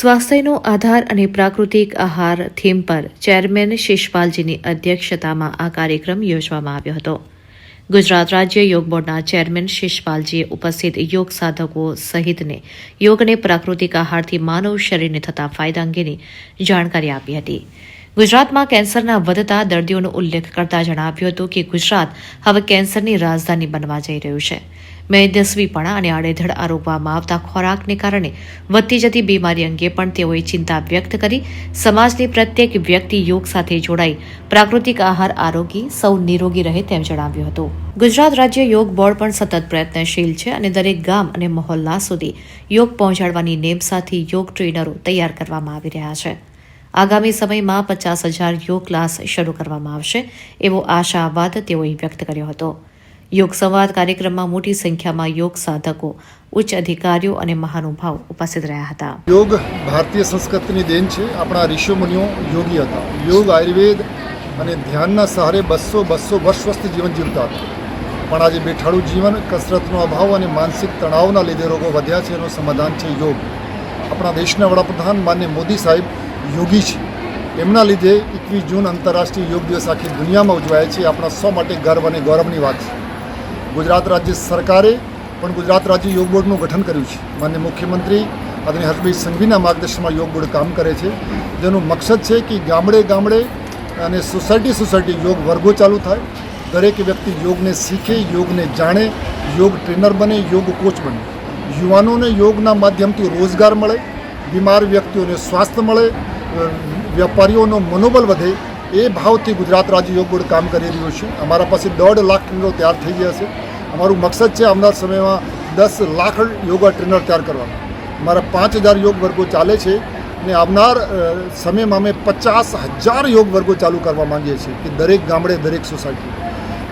સ્વાસ્થ્યનો આધાર અને પ્રાકૃતિક આહાર થીમ પર ચેરમેન શિષપાલજીની અધ્યક્ષતામાં આ કાર્યક્રમ યોજવામાં આવ્યો હતો. ગુજરાત રાજ્ય યોગ બોર્ડના ચેરમેન શિષપાલજીએ ઉપસ્થિત યોગ સાધકો સહિતને યોગને પ્રાકૃતિક આહારથી માનવ શરીરને થતા ફાયદા અંગેની જાણકારી આપી હતી. ગુજરાતમાં કેન્સરના વધતા દર્દીઓનો ઉલ્લેખ કરતા જણાવ્યું હતું કે ગુજરાત હવે કેન્સરની રાજધાની બનવા જઈ રહ્યું છે. મેદસ્વીપણા અને આડેધડ આરોપવામાં આવતા ખોરાકને કારણે વધતી જતી બીમારી અંગે પણ તેઓએ ચિંતા વ્યક્ત કરી. સમાજની પ્રત્યેક વ્યક્તિ યોગ સાથે જોડાઈ પ્રાકૃતિક આહાર આરોગી, સૌ નિરોગી રહે તેમ જણાવ્યું હતું. ગુજરાત રાજ્ય યોગ બોર્ડ પણ સતત પ્રયત્નશીલ છે અને દરેક ગામ અને મહોલ્લા સુધી યોગ પહોંચાડવાની નેમ સાથે યોગ ટ્રેનરો તૈયાર કરવામાં આવી રહ્યા છે. આગામી સમયમાં પચાસ હજાર યોગ ક્લાસ શરૂ કરવામાં આવશે એવો આશાવાદ તેઓએ વ્યક્ત કર્યો હતો. યોગ સંવાદ કાર્યક્રમમાં મોટી સંખ્યામાં યોગ સાધકો, ઉચ્ચ અધિકારીઓ અને મહાનુભાવ ઉપસ્થિત રહ્યા હતા. યોગ ભારતીય સંસ્કૃતિની દેન છે. આપણા ઋષિ મુનિઓ યોગી હતા. યોગ આયુર્વેદ અને ધ્યાનના સહારે બસો બસો વર્ષ સ્વસ્થ જીવન જીવતા હતા. પણ આજે બેઠાડું જીવન, કસરતનો અભાવ અને માનસિક તણાવના લીધે રોગો વધ્યા છે. એનું સમાધાન છે યોગ. આપણા દેશના વડાપ્રધાન માન્ય મોદી સાહેબ યોગી છે. એમના લીધે એકવીસ જૂન આંતરરાષ્ટ્રીય યોગ દિવસ આખી દુનિયામાં ઉજવાય છે. આપણા સૌ માટે ગર્વ અને ગૌરવની વાત છે. ગુજરાત રાજ્ય સરકારે પણ ગુજરાત રાજ્ય યોગ બોર્ડનું ગઠન કર્યું છે. માન્ય મુખ્યમંત્રી આદરણીય હર્ષભાઈ સંઘવીના માર્ગદર્શનમાં યોગ બોર્ડ કામ કરે છે. જેનું મકસદ છે કે ગામડે ગામડે અને સોસાયટી સોસાયટી યોગ વર્ગો ચાલુ થાય. દરેક વ્યક્તિ યોગને શીખે, યોગને જાણે, યોગ ટ્રેનર બને, યોગ કોચ બને. યુવાનોને યોગના માધ્યમથી રોજગાર મળે, બીમાર વ્યક્તિઓને સ્વાસ્થ્ય મળે વેપારીઓનો મનોબળ વધે એ ભાવથી ગુજરાત રાજ્ય યોગ બોર્ડ કામ કરી રહ્યું છે. અમારા પાસે દોઢ લાખ ટ્રેનરો તૈયાર થઈ ગયા છે. અમારું મકસદ છે આવનાર સમયમાં દસ લાખ યોગા ટ્રેનર તૈયાર કરવાનું. અમારા પાંચ હજાર યોગ વર્ગો ચાલે છે ને આવનાર સમયમાં અમે પચાસ હજાર યોગ વર્ગો ચાલુ કરવા માંગીએ છીએ કે દરેક ગામડે, દરેક સોસાયટી.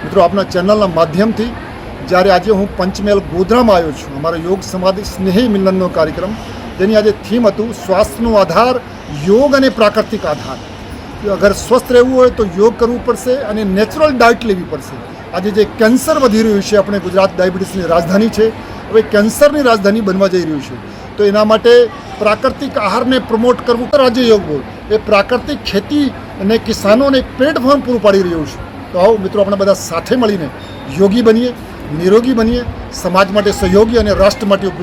મિત્રો, આપના ચેનલના માધ્યમથી જ્યારે આજે હું પંચમહેલ ગોધરામાં આવ્યો છું, અમારો યોગ સમાધિ સ્નેહી મિલનનો કાર્યક્રમ, તેની આજે થીમ હતું સ્વાસ્થ્યનો આધાર યોગ અને પ્રાકૃતિક આધાર. અગર સ્વસ્થ રહેવું હોય તો યોગ કરવું પડશે અને નેચરલ ડાયટ લેવી પડશે. આજે જે કેન્સર વધી રહ્યું છે, આપણે ગુજરાત ડાયાબિટીસની રાજધાની છે, હવે કેન્સરની રાજધાની બનવા જઈ રહ્યું છે. તો એના માટે પ્રાકૃતિક આહારને પ્રમોટ કરવું રાજ્ય યોગ બોર્ડ. એ પ્રાકૃતિક ખેતી અને કિસાનોને એક પ્લેટફોર્મ પૂરું પાડી રહ્યું છે. તો આવો મિત્રો, આપણે બધા સાથે મળીને યોગી બનીએ, નિરોગી બનીએ, સમાજ માટે સહયોગી અને રાષ્ટ્ર માટે